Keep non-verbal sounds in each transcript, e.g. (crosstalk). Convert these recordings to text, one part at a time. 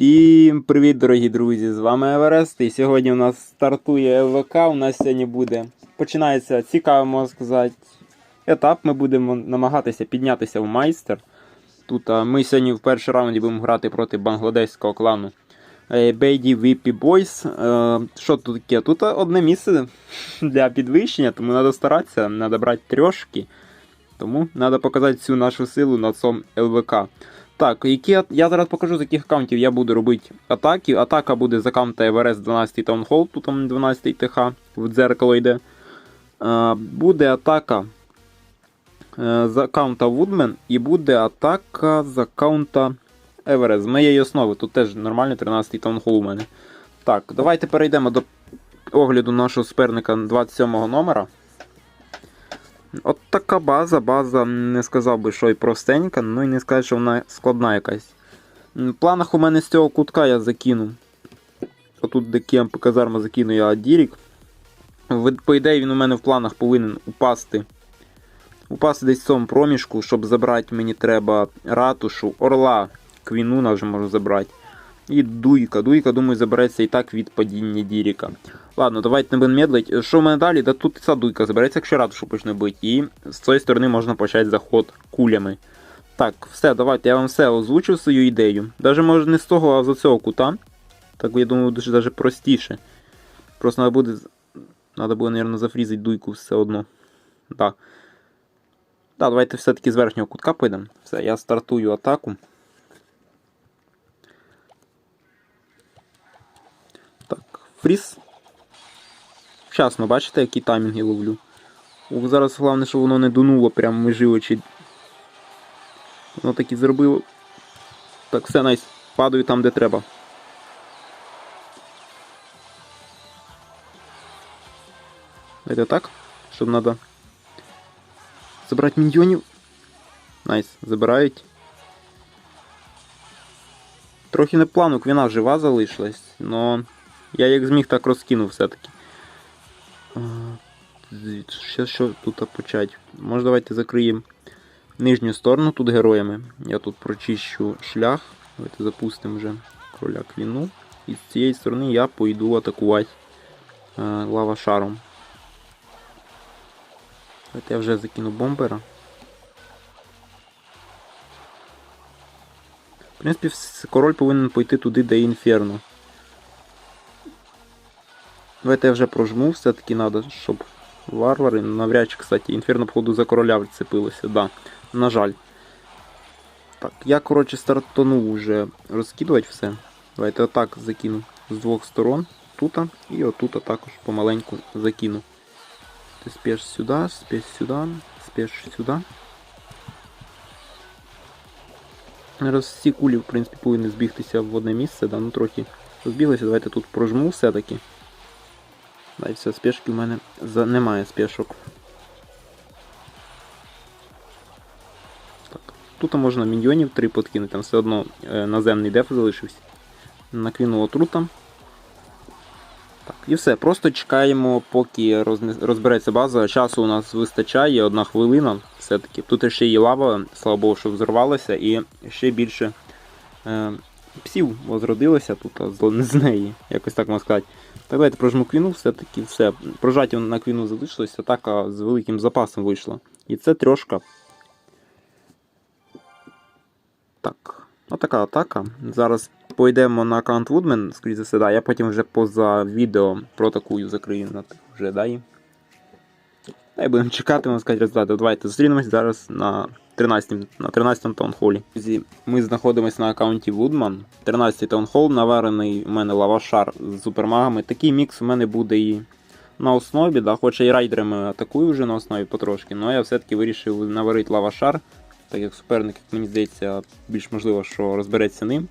Всім привіт, дорогі друзі! З вами Еверест. І сьогодні у нас стартує ЛВК. У нас сьогодні буде. Починається цікаво, можна сказати, етап. Ми будемо намагатися піднятися в майстер. Тут а, ми сьогодні в перший раунді будемо грати проти бангладеського клану е, Бейді VP Boys. Е, Що тут таке? Тут одне місце (laughs) для підвищення, тому треба старатися, треба брати трьошки. Тому треба показати всю нашу силу на цьому ЛВК. Так, які я- зараз покажу, з яких аккаунтів я буду робити атаки. Атака буде з аккаунта Everest 12 Town тут там 12 ТХ, в дзеркало йде. Е, буде атака е, з аккаунта Woodman і буде атака з аккаунта Everest. З моєї основи, тут теж нормальний 13 Town Hall у мене. Так, давайте перейдемо до огляду нашого суперника 27 номера. От така база, база, не сказав би, що і простенька, ну і не сказати, що вона складна якась. В планах у мене з цього кутка я закину. Отут, де кемп казарма закину я Дірік. По ідеї він у мене в планах повинен упасти. Упасти десь в цьому проміжку, щоб забрати мені треба ратушу, орла, квіну вже можу забрати. І дуйка. Дуйка, думаю, забереться і так від падіння Діріка. Ладно, давайте не будемо медлить. Що в мене далі? Да тут ця дуйка забереться, якщо ратушу почне бити. І з цієї сторони можна почати заход кулями. Так, все, давайте я вам все озвучу свою ідею. Даже може не з того, а з цього кута. Так я думаю, дуже даже простіше. Просто треба буде. Надо буде, мабуть, зафрізити дуйку все одно. Да. Да, давайте все-таки з верхнього кутка підемо. Все, я стартую атаку. Фріз. Вчасно, бачите, які таймінги ловлю. Зараз головне, щоб воно не дунуло прямо межі очі. Воно так і зробило. Так, все найс. Падаю там, де треба. Давайте так. Щоб треба. Забрати міньйонів. Найс, забирають. Трохи не плану, квіна жива залишилась, но я як зміг так розкинув все-таки. Ще що тут почати? Може давайте закриємо нижню сторону тут героями. Я тут прочищу шлях. Давайте запустимо вже кроля квіну. І з цієї сторони я пойду атакувати е, лава шаром. Давайте я вже закину бомбера. В принципі, король повинен пойти туди, де інферно. Давайте я вже прожму, все-таки треба, щоб варвари, навряд чи, кстати, інферно, походу, за короля вцепилося, да. На жаль. Так, я, коротше, стартанув уже розкидувати все. Давайте отак закину з двох сторон. Тута і отута також помаленьку закину. Ти спеш сюди, спеш сюди, спеш сюди. Зараз всі кулі, в принципі, повинні збігтися в одне місце, да, ну трохи розбіглися. Давайте тут прожму все-таки. Да, і все, спешки в мене немає спешок. Так. Тут можна міньйонів 3 подкинути, там все одно е, наземний деф залишився. Накинуло трута. Так, і все. Просто чекаємо, поки розбереться база. Часу у нас вистачає, одна хвилина. Все-таки. Тут ще є лава, слава Богу, що взорвалася, і ще більше е, псів возродилося тут а з, неї, якось так можна сказати. Так, давайте прожму квіну, все-таки все. Прожаття на квіну залишилось, атака з великим запасом вийшла. І це трьошка. Так, отака атака. Зараз пойдемо на аккаунт Woodman, скоріше за все, да. Я потім вже поза відео про таку закрию на вже дай. Та й будемо чекати, можна сказати, результати. Давайте зустрінемось зараз на 13 на 13 таунхолі. Ми знаходимося на аккаунті Woodman. 13-й таунхол, наварений у мене лавашар з супермагами. Такий мікс у мене буде і на основі, да, хоча і райдерами атакую вже на основі потрошки, але я все-таки вирішив наварити лавашар, так як суперник, як мені здається, більш можливо, що розбереться ним.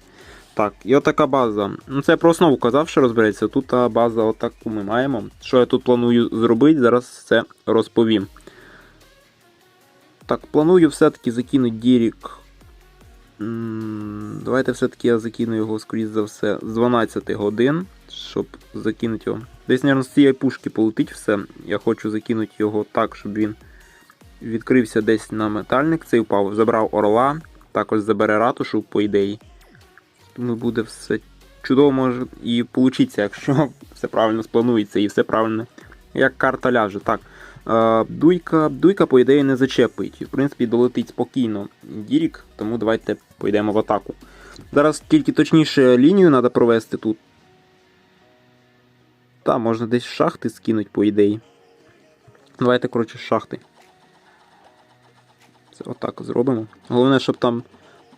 Так, і отака база. Ну це я про основу казав, що розбереться. Тут база отаку ми маємо. Що я тут планую зробити, зараз все розповім. Так, планую все-таки закинути Дірік. Давайте все-таки я закину його, скоріш за все, з 12 годин, щоб закинути його. Десь, мабуть, з цієї пушки полетить все. Я хочу закинути його так, щоб він відкрився десь на метальник. Цей впав, забрав орла, також забере ратушу, по ідеї. Тому буде все чудово може і получиться, якщо (laughs) все правильно спланується і все правильно. Як карта ляже. Так. Е, Дуйка, Дуйка, по ідеї, не зачепить. В принципі, долетить спокійно Дірік, тому давайте пойдемо в атаку. Зараз тільки точніше лінію треба провести тут. Та, можна десь шахти скинуть, по ідеї. Давайте, коротше, шахти. Це отак зробимо. Головне, щоб там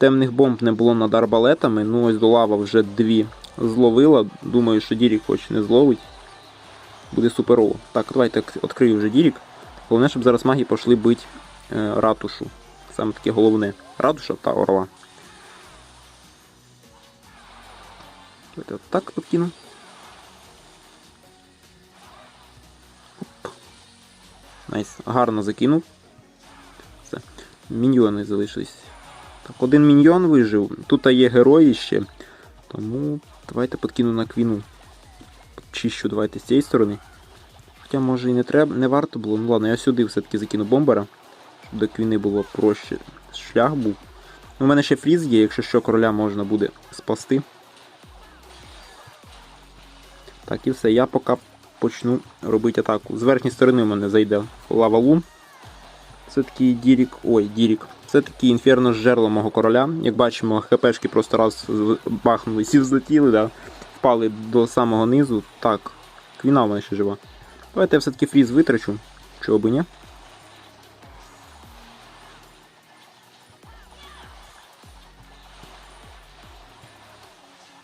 темних бомб не було над арбалетами. Ну, ось до лава вже дві зловила. Думаю, що Дірік хоч не зловить. Буде суперово. Так, давайте відкрию вже Дірік. Головне, щоб зараз маги пішли бити е, ратушу. Саме таке головне. Ратуша та орла. Давайте отак покину. Оп. Найс. Гарно закинув. Все. Міньйони залишились. Так, один міньйон вижив. Тут є герої ще. Тому давайте подкину на квіну. Чищу давайте з цієї сторони. Хоча може і не треба, не варто було. Ну ладно, я сюди все-таки закину бомбера. Щоб до квіни було проще. Шлях був. У мене ще фріз є, якщо що короля можна буде спасти. Так, і все. Я поки почну робити атаку. З верхньої сторони у мене зайде лавалун. Це такий Дірік. Ой, Дірік. Це такий інферно з жерло мого короля. Як бачимо, хпшки просто раз бахнули, всі взлетіли, да? впали до самого низу. Так, квіна в мене ще жива. Давайте я все-таки фріз витрачу. Чого би ні?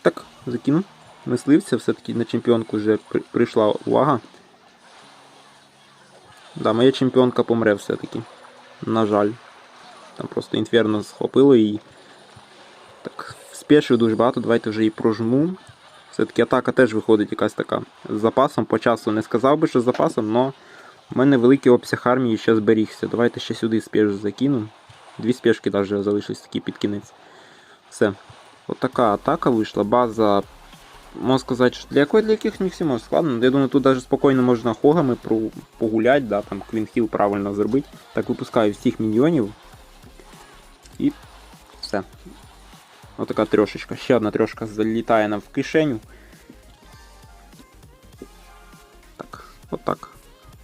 Так, закину. Мисливця, все-таки на чемпіонку вже прийшла увага. Да, моя чемпіонка помре все-таки. На жаль. Там просто інферно схопило її. Так, спешив дуже багато, давайте вже її прожму. Все-таки атака теж виходить якась така з запасом. По часу не сказав би, що з запасом, але в мене великий обсяг армії ще зберігся. Давайте ще сюди спеш закину. Дві спешки навіть залишились такі під кінець. Все. От така атака вийшла. База. Можна сказати, що для якої для яких не всі може складно. Я думаю, тут навіть спокійно можна хогами погуляти, да, там квінхіл правильно зробити. Так, випускаю всіх міньйонів. І все. Отака трьошечка. Ще одна трьошка залітає нам в кишеню. Так, отак.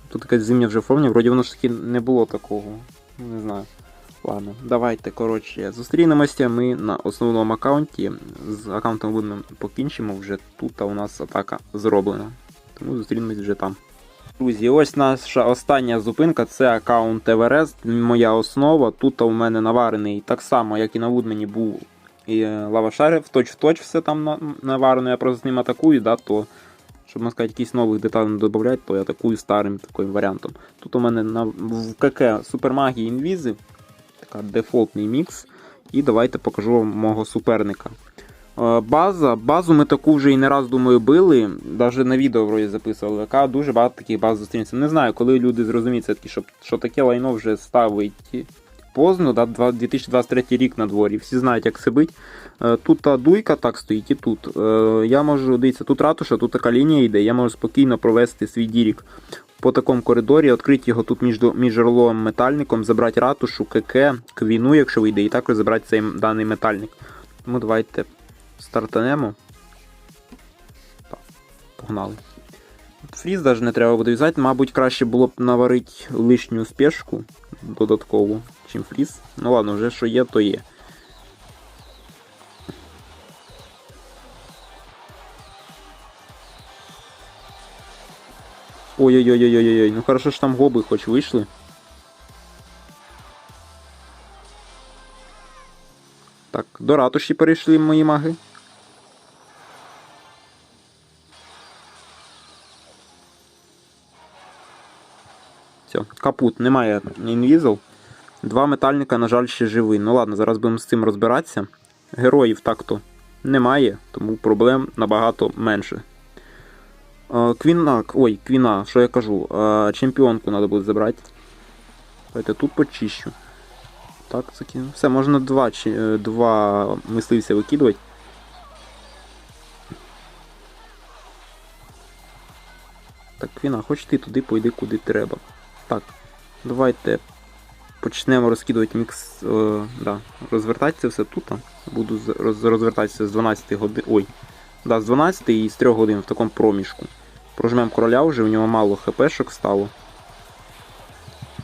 Тут якась зимня вже формі, вроді воно ж таки не було такого. Ладно, давайте, коротше, зустрінемося ми на основному аккаунті. З аккаунтом видно покінчимо, вже тут у нас атака зроблена. Тому зустрінемось вже там. Друзі, ось наша остання зупинка це аккаунт Everest, моя основа. Тут у мене наварений так само, як і на Вудмені був і е, лавашари, в точ в точ все там наварено. Я просто з ним атакую, да, то, щоб можна сказати, якісь нових деталей не додати, то я атакую старим таким варіантом. Тут у мене в КК Супермагії інвізи, така дефолтний мікс. І давайте покажу вам мого суперника. Е, База, базу ми таку вже і не раз думаю били. Навіть на відео вроді записували, яка дуже багато таких баз зустрінеться. Не знаю, коли люди зрозуміють, все-таки, що, що таке лайно вже ставить поздно, да, 2023 рік на дворі. Всі знають, як це бить. Е, Тут та дуйка так стоїть і тут. Е, Я можу, дивіться, тут ратуша, тут така лінія йде, я можу спокійно провести свій дірік по такому коридорі, відкрити його тут між, між орловим метальником, забрати ратушу, КК, квіну, якщо вийде, і також забрати цей даний метальник. Тому давайте стартанемо. Погнали. Фріз навіть не треба буде в'язати, мабуть, краще було б наварити лишню спешку додаткову, чим фріз. Ну ладно, вже що є, то є. Ой-ой-ой-ой-ой-ой, ну хорошо ж там гоби хоч вийшли. Так, до ратуші перейшли мої маги. Все, капут, немає інвізл. Два метальника, на жаль, ще живі. Ну ладно, зараз будемо з цим розбиратися. Героїв так-то немає, тому проблем набагато менше. Е, Квінак, ой, квіна, що я кажу? Е, Чемпіонку треба буде забрати. Давайте тут почищу. Так, закину. Все, можна два, е, два мисливця викидувати. Так, Квіна, хоч ти туди пойди, куди треба. Так, давайте почнемо розкидувати мікс. Е, да, розвертати це все тут. Буду роз- розвертатися з 12 годин. Ой. Да, з 12 і з 3 годин в такому проміжку. Прожмемо короля вже, у нього мало хпшок стало.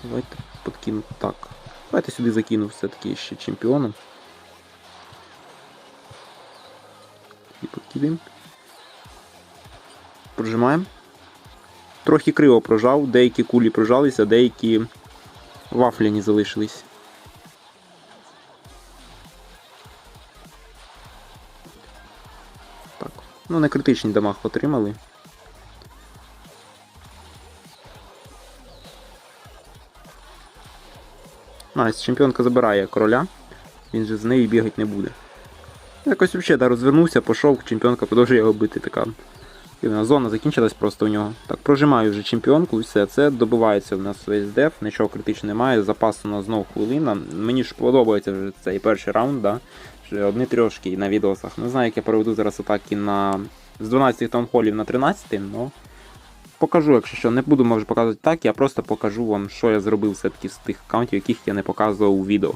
Давайте подкину. Так. Давайте сюди закину все-таки ще чемпіоном. І подкидемо. Прожимаємо. Трохи криво прожав, деякі кулі прожалися, деякі вафляні залишились. Ну, не критичний дамаг отримали. Найс, чемпіонка забирає короля. Він же з нею бігати не буде. Якось взагалі да, розвернувся, пішов, чемпіонка продовжує його бити. Така дивна зона закінчилась просто у нього. Так, прожимаю вже чемпіонку, і все, це добивається в нас весь деф, нічого критичного немає, запасу на знову хвилина. Мені ж подобається вже цей перший раунд, да? Одні трьошки на відосах. Не знаю, як я проведу зараз атаки на з 12 таунхолів на 13, але покажу, якщо що. Не буду може показувати так, я просто покажу вам, що я зробив все-таки з тих аккаунтів, яких я не показував у відео.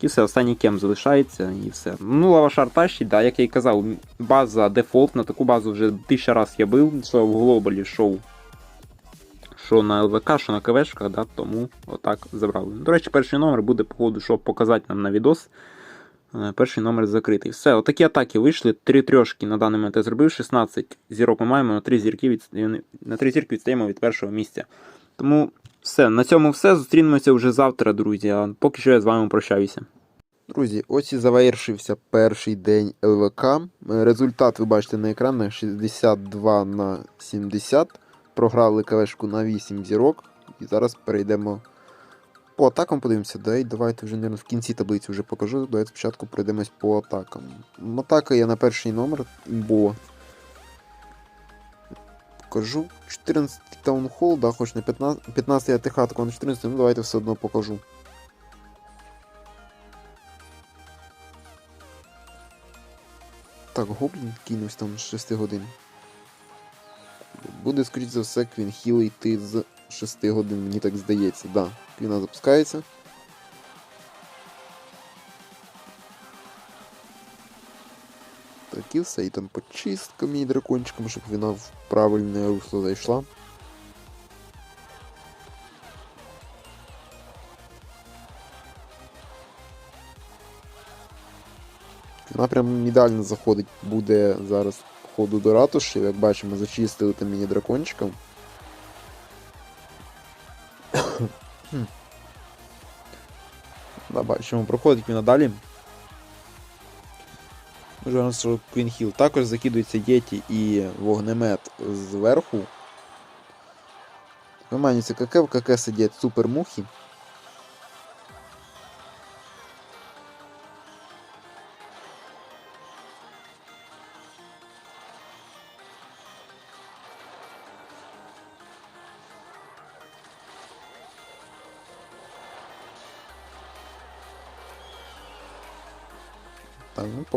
І все, останній кем залишається і все. Ну, лавашар тащить, да, як я і казав, база дефолт, на таку базу вже тисяча раз я бив, що в глобалі шоу. Що на ЛВК, що на КВшках, да, тому отак забрали. До речі, перший номер буде, походу, щоб показати нам на відос. Е, Перший номер закритий. Все, отакі атаки вийшли. Три трьошки на даний момент я зробив. 16 зірок ми маємо, на 3 зірки від... на 3 зірки відстаємо від першого місця. Тому все, на цьому все. Зустрінемося вже завтра, друзі. А поки що я з вами прощаюся. Друзі, ось і завершився перший день ЛВК. Е, Результат ви бачите на екранах 62 на 70. Програли КВшку на 8 зірок. І зараз перейдемо по атакам, подивимося. Дай, давайте вже, мабуть, в кінці таблиці вже покажу. Давайте спочатку пройдемось по атакам. Атака я на перший номер, бо покажу. 14 таунхол, да, хоч не 15, 15 АТХ, так на 14, ну давайте все одно покажу. Так, гоблін кинувся там з 6 годин. Буде, скоріш за все, Квін Хіл йти з 6 годин, мені так здається. Да, Квіна запускається. Так, і все, і там почистками і дракончиками, щоб вона в правильне русло зайшла. Вона прям ідеально заходить, буде зараз ходу до ратуші. Як бачимо, зачистили там міні-дракончиком. Хм. да, бачимо, проходить він надалі. Що Також закидуються діти і вогнемет зверху. Виманюється КК, в КК сидять супермухи.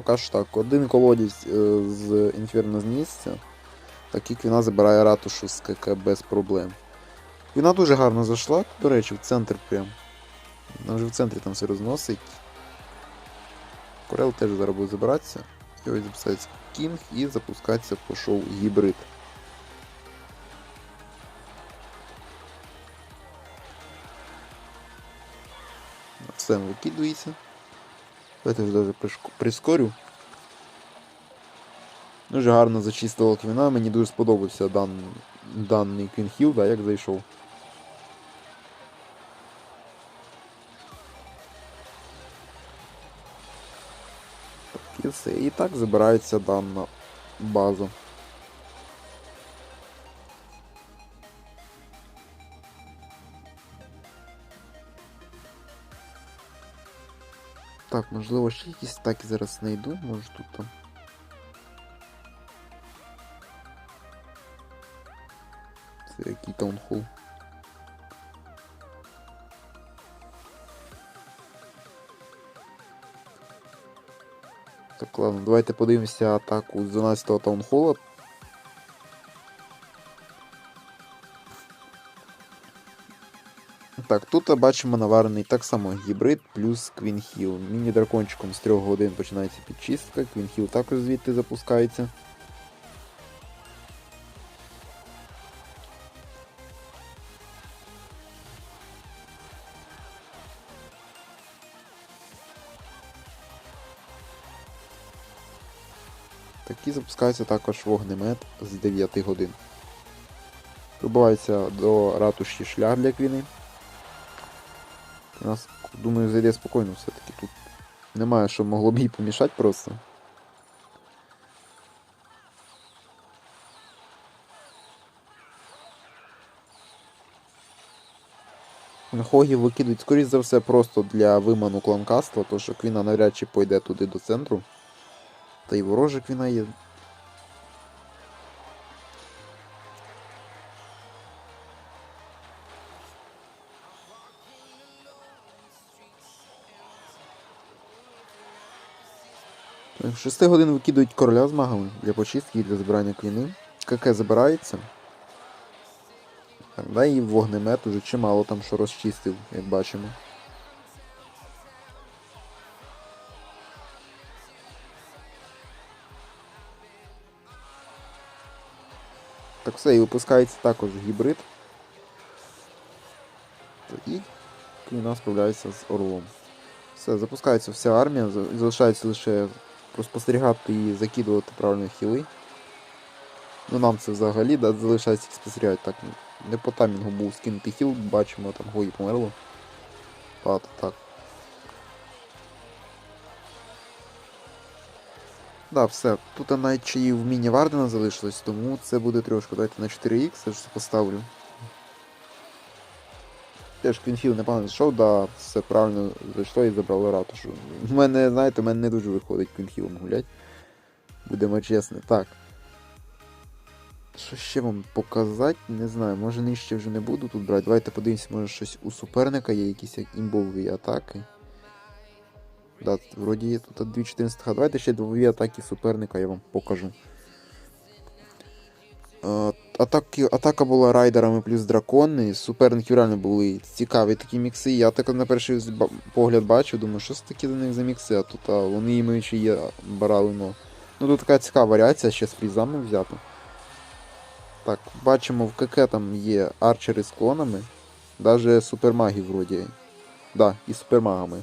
Поки що так. Один колодязь е, з інферно з місця. Так і Квіна забирає ратушу з КК без проблем. Квіна дуже гарно зайшла, до речі, в центр прям. Вона вже в центрі там все розносить. Корел теж зараз буде забиратися. І ось записається Кінг і запускається по шоу гібрид. Все викидується. Давайте вже даже прискорю. Дуже гарно зачистила квіна, мені дуже сподобався дан... даний квінхіл, да, як зайшов. Так, і все. І так забирається дана база. Так, можливо, ще якісь атаки зараз знайду, може тут там. Це який таунхол. Так, ладно, давайте подивимося атаку з 12-го таунхола. Так, тут бачимо наварений так само гібрид плюс Квінхіл. Міні-дракончиком з 3 годин починається підчистка, Квінхіл також звідти запускається. Такі запускається також вогнемет з 9 годин. Прибувається до ратуші шлях для квіни. У нас, думаю, зайде спокійно все-таки тут. Немає, що могло б їй помішати просто. Хогів викидують, скоріш за все, просто для виману кланкаства, то що квіна навряд чи пойде туди до центру. Та й ворожа квіна є. 6 годин викидують короля з магами для почистки і для збирання квіни. КК забирається. Так, да, і вогнемет уже чимало там що розчистив, як бачимо. Так все, і випускається також гібрид. І квіна справляється з орлом. Все, запускається вся армія, залишається лише спостерігати і закидувати правильно хіли. Ну нам це взагалі да, залишається спостерігати. Так, не по таймінгу був скинутий хіл, бачимо, там Гої померло. Багато так. Да, все. Тут навіть ще і вміння Вардена залишилось, тому це буде трошки. Давайте на 4х, я ж поставлю. Теж Квінфіл непогано зайшов, да, все правильно зайшло і забрало ратушу. У мене, знаєте, у мене не дуже виходить Квінфілом гулять. Будемо чесні. Так. Що ще вам показати? Не знаю, може нижче вже не буду тут брати. Давайте подивимось, може щось у суперника є якісь як імбові атаки. Да, вроді є тут 2.14 х Давайте ще дві атаки суперника я вам покажу. Е, Атаки, атака була райдерами плюс дракони. Суперників реально були цікаві такі мікси. Я так на перший погляд бачив, думаю, що це такі за них за мікси, а тут а, вони імеючи є барали, ну. Ну тут така цікава варіація, ще з фрізами взято. Так, бачимо в КК там є арчери з клонами. Даже супермаги вроді. Да, і супермагами.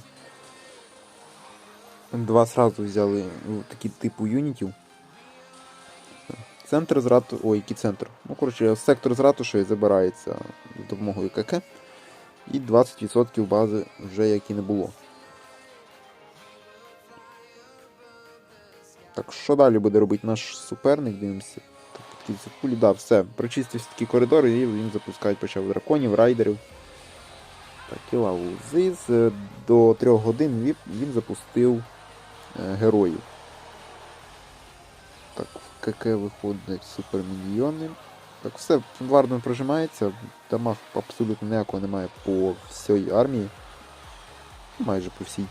Два сразу взяли ну, такі типу юнітів. Центр з рату... Ой, який центр. Ну, коротше, сектор з ратушею забирається з допомогою КК. І 20% бази вже як і не було. Так, що далі буде робити наш суперник? Дивимося. Це да, все. Прочистився такі коридори і він запускати почав драконів, райдерів. Так, і лаузи. З до 3 годин він, він запустив е, героїв. Так, в КК виходять. Так, все, Варден прожимається, дамаг абсолютно ніякого немає по всій армії. Майже по всій.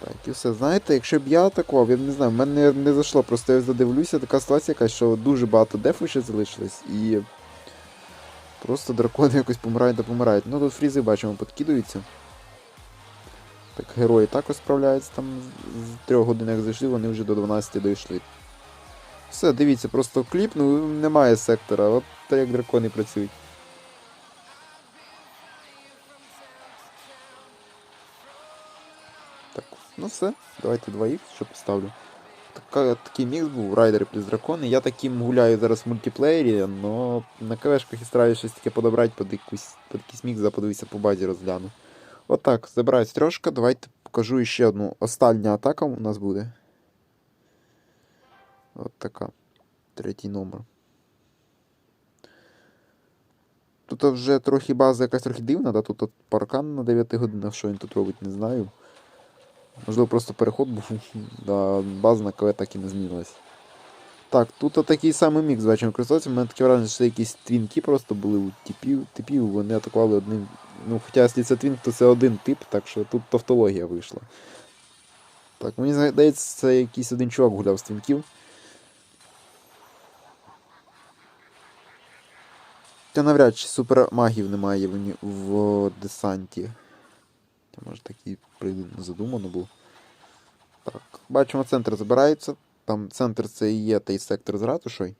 Так, і все. Знаєте, якщо б я атакував, я не знаю, в мене не зайшло, просто я задивлюся, така ситуація якась, що дуже багато дефу ще залишилось і. Просто дракони якось помирають та помирають. Ну тут фрізи бачимо, підкидуються. Так, герої також справляються там з 3 годин, як зайшли, вони вже до 12 дійшли. Все, дивіться, просто кліп, ну немає сектора, от так як дракони працюють. Так, ну все, давайте 2х, що поставлю. Така, такий мікс був, райдери плюс дракони. Я таким гуляю зараз в мультиплеєрі, але на кавешках і стараюся щось таке подобрати під якийсь мікс, заподивися по базі розгляну. Отак, забираю стрьошка, давайте покажу ще одну. Остання атака у нас буде. От така. Третій номер. Тут вже трохи база якась трохи дивна, да? тут паркан на 9 годинах, що він тут робить, не знаю. Можливо, просто переход був, (laughs) да, база на КВ так і не змінилась. Так, тут такий самий мікс бачимо використовується. У мене таке враження, що це якісь твінки просто були у типів, типів вони атакували одним. Ну, хоча якщо це твінк, то це один тип, так що тут тавтологія вийшла. Так, мені здається, це якийсь один чувак гуляв з твінків. Хоча навряд чи супермагів немає в, в десанті. Та, Може так і при- задумано було. Так, бачимо, центр забирається. Там центр це і є той сектор з ратушою.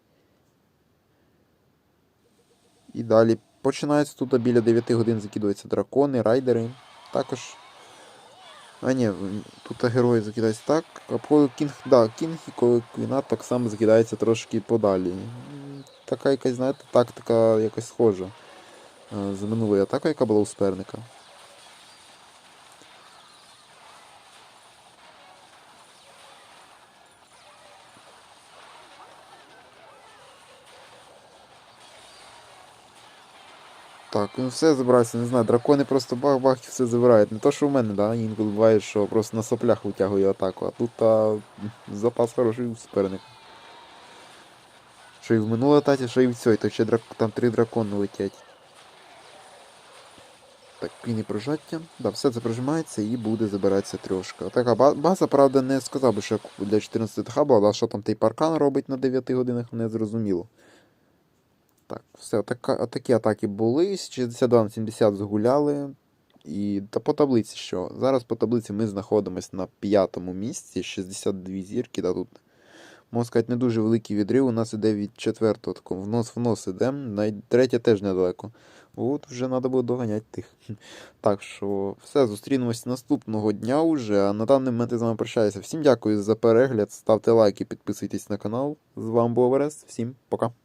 І далі починається тут біля 9 годин закидуються дракони, райдери. Також. А ні, тут герої закидаються так. А по Кінг, да, Кінг і Ко- так само закидається трошки подалі. Така якась, знаєте, тактика якось схожа. за З минулої атаки, яка була у суперника. Так, ну все забирається, не знаю, дракони просто бах-бах і все забирають. Не то, що в мене, да, інколи буває, що просто на соплях витягує атаку, а тут а, запас хороший у суперника. Що і в минулій атаці, що і в цій, то ще драк... там три дракони летять. Так, піни прожаття. Да, все це прожимається і буде забиратися трьошка. Така ба- база, правда, не сказав би, що для 14 ТХ була, а що там той паркан робить на 9 годинах, не зрозуміло. Так, все, отака, отакі атаки були. з 62 на 70 згуляли. І та по таблиці що? Зараз по таблиці ми знаходимося на п'ятому місці, 62 зірки. Да, тут, можна сказати, не дуже великий відрив. У нас іде від четвертого такого внос в нос іде. Навіть третє теж недалеко. От вже треба буде доганяти тих. (laughs) Так що все, зустрінемось наступного дня уже. А на даний момент я з вами прощаюся. Всім дякую за перегляд. Ставте лайки, підписуйтесь на канал. З вами був Орест. Всім пока.